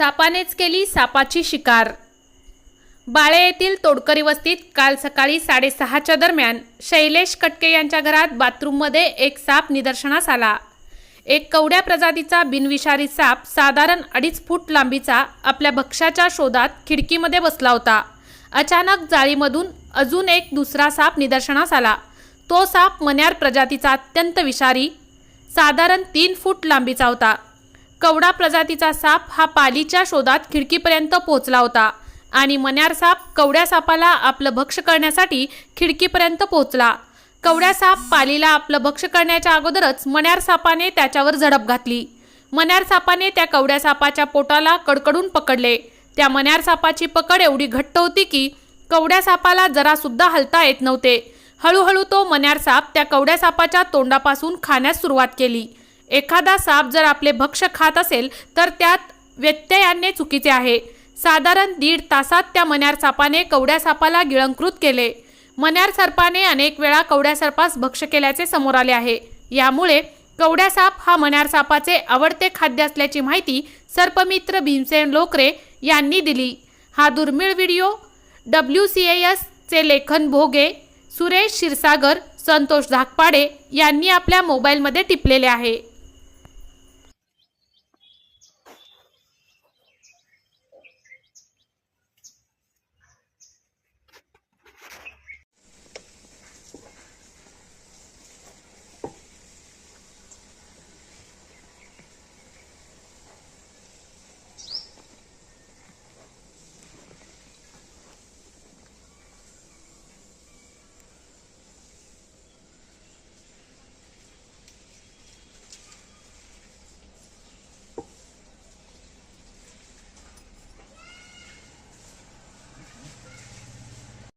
सापानेच केली सापाची शिकार. बाळे येथील तोडकरी वस्तीत काल सकाळी साडेसहाच्या दरम्यान शैलेश कटके यांच्या घरात बाथरूममध्ये एक साप निदर्शनास आला. एक कवड्या प्रजातीचा बिनविषारी साप साधारण अडीच फूट लांबीचा आपल्या भक्ष्याच्या शोधात खिडकीमध्ये बसला होता. अचानक जाळीमधून अजून एक दुसरा साप निदर्शनास आला. तो साप मन्यार प्रजातीचा अत्यंत विषारी साधारण तीन फूट लांबीचा होता. कवडा प्रजातीचा साप हा पालीच्या शोधात खिडकीपर्यंत पोहोचला होता. आणि मन्यार साप कवड्या सापाला आपलं भक्ष करण्यासाठी खिडकीपर्यंत पोहोचला. कवड्या साप पालीला आपलं भक्ष करण्याच्या अगोदरच मन्यार सापाने त्याच्यावर झडप घातली. मन्यार सापाने त्या कवड्या सापाच्या पोटाला कडकडून पकडले. त्या मन्यार सापाची पकड एवढी घट्ट होती की कवड्या सापाला जरासुद्धा हलता येत नव्हते. हळूहळू तो मन्यार साप त्या कवड्या सापाच्या तोंडापासून खाण्यास सुरुवात केली. एखादा साप जर आपले भक्ष खात असेल तर त्यात व्यत्यय आणणे चुकीचे आहे. साधारण दीड तासात त्या मन्यार सापाने कवड्या सापाला गिळंकृत केले. मन्यार सर्पाने अनेक वेळा कवड्या सर्पास भक्ष केल्याचे समोर आले आहे. यामुळे कवड्या साप हा मन्यार सापाचे आवडते खाद्य असल्याची माहिती सर्पमित्र भीमसेन लोकरे यांनी दिली. हा दुर्मिळ व्हिडिओ डब्ल्यू सी एसचे लेखन भोगे सुरेश क्षीरसागर संतोष धाकपाडे यांनी आपल्या मोबाईलमध्ये टिपलेले आहे.